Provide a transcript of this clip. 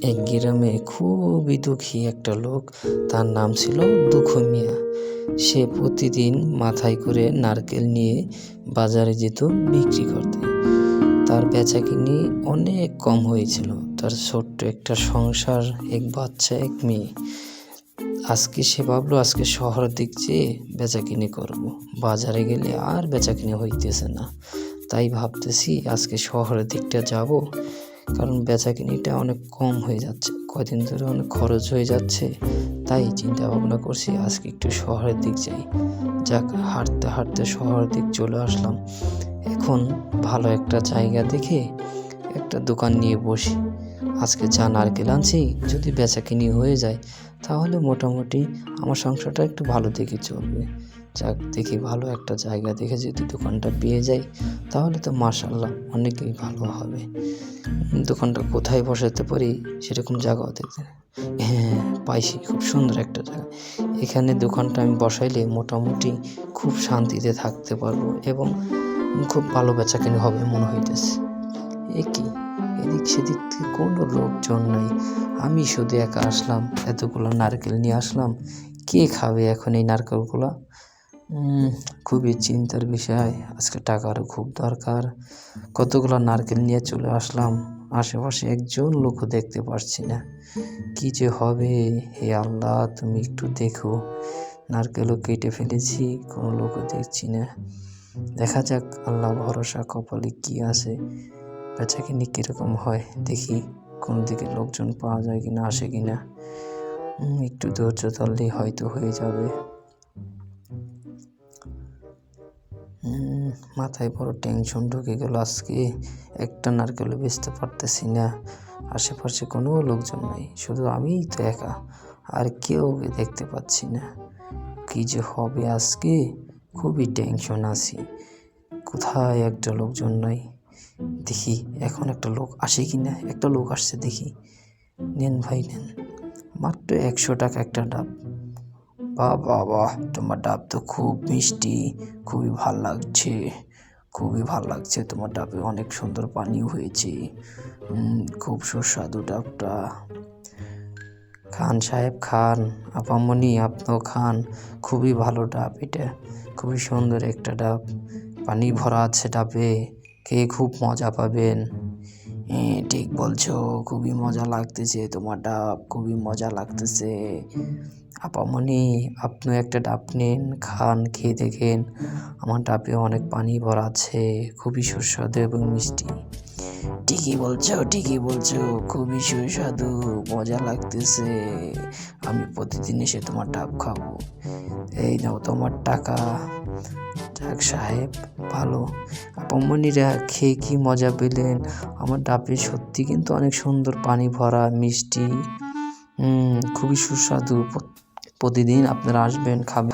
এক গ্রামে খুবই দুঃখী একটা লোক, তার নাম ছিল দুঃখ মিয়া সে প্রতিদিন মাথায় করে নারকেল নিয়ে বাজারে যেত বিক্রি করতে। তার বেচাকিনি অনেক কম হয়েছিল। তার ছোট্ট একটা সংসার, এক বাচ্চা, এক মেয়ে। আজকে সে ভাবলো, আজকে শহরের দিক যেয়ে বেচাকিনি করব। বাজারে গেলে আর বেচাকিনি হইতেছে না। তাই ভাবতেছি আজকে শহরের দিকটা যাব। কারণ বেচাকিনিটা অনেক কম হয়ে যাচ্ছে। কয়দিন ধরে অনেক খরচ হয়ে যাচ্ছে। তাই চিন্তা ভাবনা করছি আজকে একটু শহরের দিক যাই। যাক, হাঁটতে হাঁটতে শহরের দিক চলে আসলাম। এখন ভালো একটা জায়গা দেখে একটা দোকান নিয়ে বসি। আজকে যা নারকেল আনছি। যদি বেচাকিনি হয়ে যায়, তাহলে মোটামুটি আমার সংসারটা একটু ভালো দিকে চলবে। যাক, দেখি ভালো একটা জায়গা দেখে যদি দোকানটা পেয়ে যাই, তাহলে তো মাশাল্লাহ অনেকই ভালো হবে। দোকানটা কোথায় বসাতে পারি সেরকম জায়গাও দেখতে হ্যাঁ পাইছি, খুব সুন্দর একটা জায়গা। এখানে দোকানটা আমি বসাইলে মোটামুটি খুব শান্তিতে থাকতে পারব এবং খুব ভালো বেচাকেনি হবে মনে হইতেছে। এ কি? এদিক সেদিক থেকে কোনো লোকজন নাই। আমি শুধু একা আসলাম, এতগুলো নারকেল নিয়ে আসলাম। কে খাবে এখন এই নারকেলগুলো? খুবই চিন্তার বিষয়। আজকে টাকারও খুব দরকার। কতগুলো নারকেল নিয়ে চলে আসলাম। আশেপাশে একজন লোকও দেখতে পারছি না। কি যে হবে? হে আল্লাহ তুমি একটু দেখো। নারকেলও কেটে ফেলেছি কোনো লোকও দেখছি না। দেখা যাক আল্লাহ ভরসা কপালে কি আছে। বেচা কিনি কীরকম হয়? দেখি কোন দিকে লোকজন পাওয়া যায় কিনা আসে কিনা। উম, একটু ধৈর্য ধরলেই হয়তো হয়ে যাবে। মাথায় বড় টেনশন ঢুকে গেল আজকে। একটা নারকেলও বেচতে পারতেছি না। আশেপাশে কোনো লোকজন নেই, শুধু আমিই তো একা। আর কেউ দেখতে পাচ্ছি না। কি যে হবে আজকে? খুবই টেনশন আছি। কোথায় একটা লোকজন নাই? দেখি, এখন একটা লোক আসে কি না একটা লোক আসছে দেখি। নেন ভাই, নেন। মাত্র একশো টাকা একটা ডাব। বাহ বাহ বাহ তোমার ডাব তো খুব মিষ্টি, খুবই ভালো লাগছে, খুবই ভালো লাগছে, তোমার ডাবে অনেক সুন্দর পানিও হয়েছে খুব সুস্বাদু ডাবটা। খান সাহেব, খান, আপামনি আপনিও খান, খুবই ভালো ডাব এটা, খুবই সুন্দর একটা ডাব, পানি ভরা আছে ডাবে, খেয়ে খুব মজা পাবেন। ঠিক বলছো। খুবই মজা লাগতেছে তোমার ডাব, খুবই মজা লাগতেছে। আপামনি আপনি একটা ডাব নিন, খান, খেয়ে দেখেন। আমার ডাবে অনেক পানি ভরা আছে, খুবই সুস্বাদু এবং মিষ্টি। ঠিকই বলছো ঠিকই বলছো। খুবই সুস্বাদু, মজা লাগতেছে। আমি প্রতিদিন এসে তোমার ডাব খাব। এই নাও তোমার টাকা। যাক সাহেব, ভালো। আপামনিরা খেয়ে কি মজা পেলেন? আমার ডাবে সত্যি কিন্তু অনেক সুন্দর পানি ভরা, মিষ্টি। হুম, খুবই সুস্বাদু। প্রতিদিন আপনারা আসবেন, খাবেন।